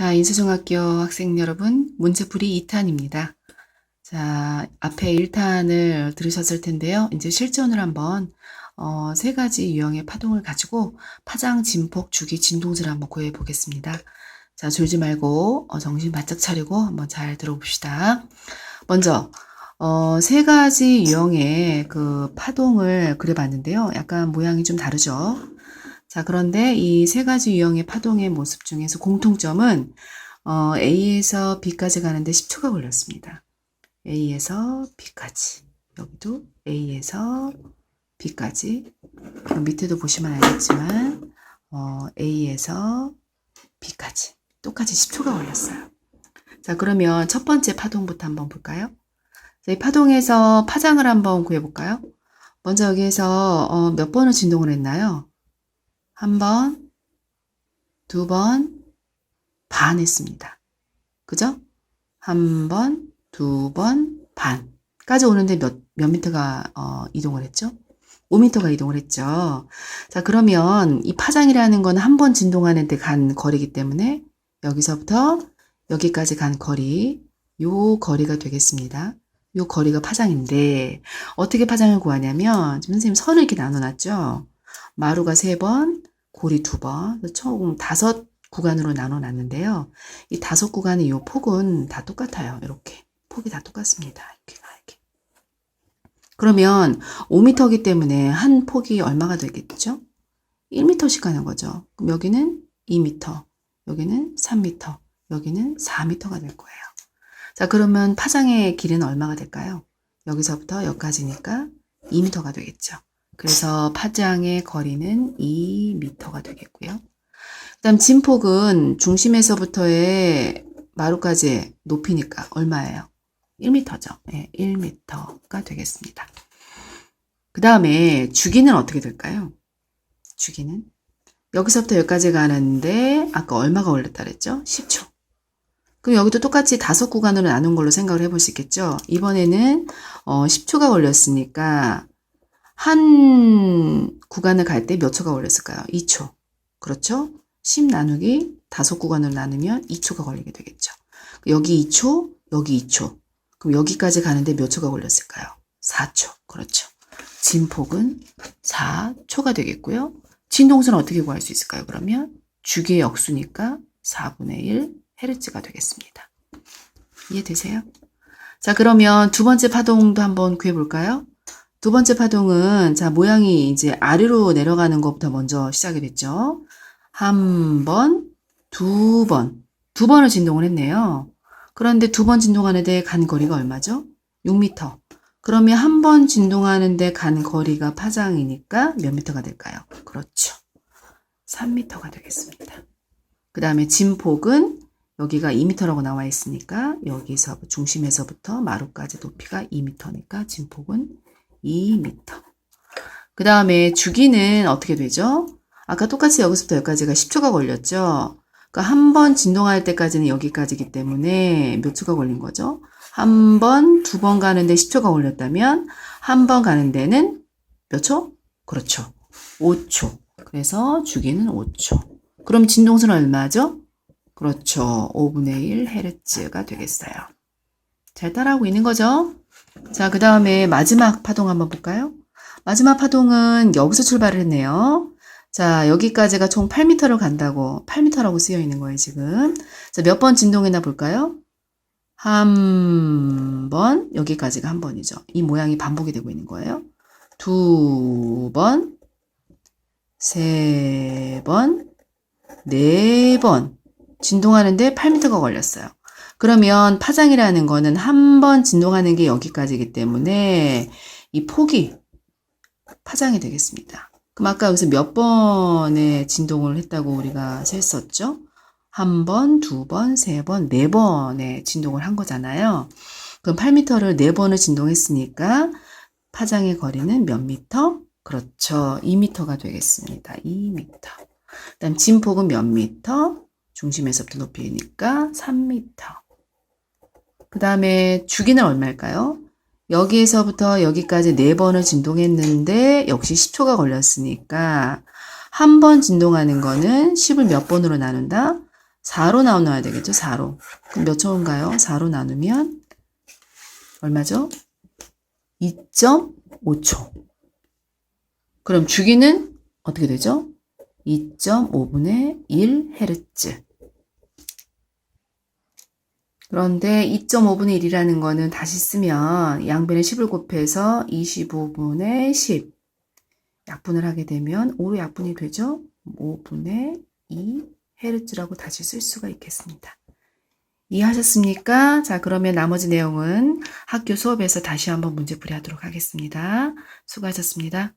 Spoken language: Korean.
자, 인수중학교 학생 여러분, 문제풀이 2탄입니다. 자, 앞에 1탄을 들으셨을 텐데요. 이제 실전을 한번 어, 세 가지 유형의 파동을 가지고 파장, 진폭, 주기, 진동수를 한번 구해 보겠습니다. 자, 졸지 말고 어, 정신 바짝 차리고 한번 잘 들어봅시다. 먼저 어, 세 가지 유형의 그 파동을 그려봤는데요. 약간 모양이 좀 다르죠. 자, 그런데 이 세 가지 유형의 파동의 모습 중에서 공통점은 어, A에서 B까지 가는데 10초가 걸렸습니다. A에서 B까지. 여기도 A에서 B까지. 밑에도 보시면 알겠지만 어, A에서 B까지. 똑같이 10초가 걸렸어요. 자, 그러면 첫 번째 파동부터 한번 볼까요? 자, 이 파동에서 파장을 한번 구해볼까요? 먼저 여기에서 어, 몇 번을 진동을 했나요? 한 번, 두 번, 반 했습니다. 그죠? 한 번, 두 번, 반까지 오는데 몇, 몇 미터가 어, 이동을 했죠? 5미터가 이동을 했죠. 자, 그러면 이 파장이라는 건 한 번 진동하는데 간 거리이기 때문에 여기서부터 여기까지 간 거리, 요 거리가 되겠습니다. 요 거리가 파장인데 어떻게 파장을 구하냐면 지금 선생님 선을 이렇게 나눠놨죠. 마루가 세 번, 고리 두 번, 총 다섯 구간으로 나눠 놨는데요. 이 다섯 구간의 이 폭은 다 똑같아요. 이렇게 폭이 다 똑같습니다. 이렇게 이렇게. 그러면 5m이기 때문에 한 폭이 얼마가 되겠죠? 1m씩 가는 거죠. 그럼 여기는 2m, 여기는 3m, 여기는 4m가 될 거예요. 자, 그러면 파장의 길이는 얼마가 될까요? 여기서부터 여기까지니까 2m가 되겠죠. 그래서 파장의 거리는 2m가 되겠고요. 그 다음 진폭은 중심에서부터의 마루까지의 높이니까 얼마예요? 1m죠. 네, 1m가 되겠습니다. 그 다음에 주기는 어떻게 될까요? 주기는 여기서부터 여기까지 가는데 아까 얼마가 걸렸다 그랬죠? 10초. 그럼 여기도 똑같이 다섯 구간으로 나눈 걸로 생각을 해볼 수 있겠죠? 이번에는 어, 10초가 걸렸으니까 한 구간을 갈 때 몇 초가 걸렸을까요? 2초. 그렇죠? 10 나누기 다섯 구간을 나누면 2초가 걸리게 되겠죠. 여기 2초, 여기 2초. 그럼 여기까지 가는데 몇 초가 걸렸을까요? 4초. 그렇죠. 진폭은 4초가 되겠고요. 진동수는 어떻게 구할 수 있을까요? 그러면 주기의 역수니까 4분의 1 헤르츠가 되겠습니다. 이해되세요? 자, 그러면 두 번째 파동도 한번 구해볼까요? 두 번째 파동은 자 모양이 이제 아래로 내려가는 것부터 먼저 시작이 됐죠. 한 번, 두 번, 두 번을 진동을 했네요. 그런데 두 번 진동하는데 간 거리가 얼마죠? 6m. 그러면 한 번 진동하는데 간 거리가 파장이니까 몇 미터가 될까요? 그렇죠. 3미터가 되겠습니다. 그 다음에 진폭은 여기가 2미터라고 나와 있으니까 여기서 중심에서부터 마루까지 높이가 2미터니까 진폭은 2m. 그 다음에 주기는 어떻게 되죠? 아까 똑같이 여기서부터 여기까지가 10초가 걸렸죠? 그러니까 한 번 진동할 때까지는 여기까지기 때문에 몇 초가 걸린 거죠? 한 번, 두 번 가는데 10초가 걸렸다면 한 번 가는 데는 몇 초? 그렇죠. 5초. 그래서 주기는 5초. 그럼 진동수는 얼마죠? 그렇죠. 5분의 1 헤르츠가 되겠어요. 잘 따라하고 있는 거죠? 자, 그 다음에 마지막 파동 한번 볼까요? 마지막 파동은 여기서 출발을 했네요. 자, 여기까지가 총 8m를 간다고, 8m라고 쓰여 있는 거예요, 지금. 자, 몇 번 진동했나 볼까요? 한 번, 여기까지가 한 번이죠. 이 모양이 반복이 되고 있는 거예요. 두 번, 세 번, 네 번. 진동하는데 8m가 걸렸어요. 그러면 파장이라는 거는 한 번 진동하는 게 여기까지이기 때문에 이 폭이 파장이 되겠습니다. 그럼 아까 여기서 몇 번의 진동을 했다고 우리가 셌었죠? 한 번, 두 번, 세 번, 네 번의 진동을 한 거잖아요. 그럼 8m를 네 번을 진동했으니까 파장의 거리는 몇 미터? 그렇죠. 2미터가 되겠습니다. 2미터. 그다음 진폭은 몇 미터? 중심에서부터 높이니까 3미터. 그 다음에 주기는 얼마일까요? 여기에서부터 여기까지 4번을 진동했는데 역시 10초가 걸렸으니까 한 번 진동하는 거는 10을 몇 번으로 나눈다? 4로 나눠야 되겠죠? 4로. 그럼 몇 초인가요? 4로 나누면 얼마죠? 2.5초. 그럼 주기는 어떻게 되죠? 2.5분의 1 헤르츠. 그런데 2.5분의 1이라는 거는 다시 쓰면 양변에 10을 곱해서 25분의 10 약분을 하게 되면 5로 약분이 되죠? 5분의 2 헤르츠라고 다시 쓸 수가 있겠습니다. 이해하셨습니까? 자, 그러면 나머지 내용은 학교 수업에서 다시 한번 문제풀이 하도록 하겠습니다. 수고하셨습니다.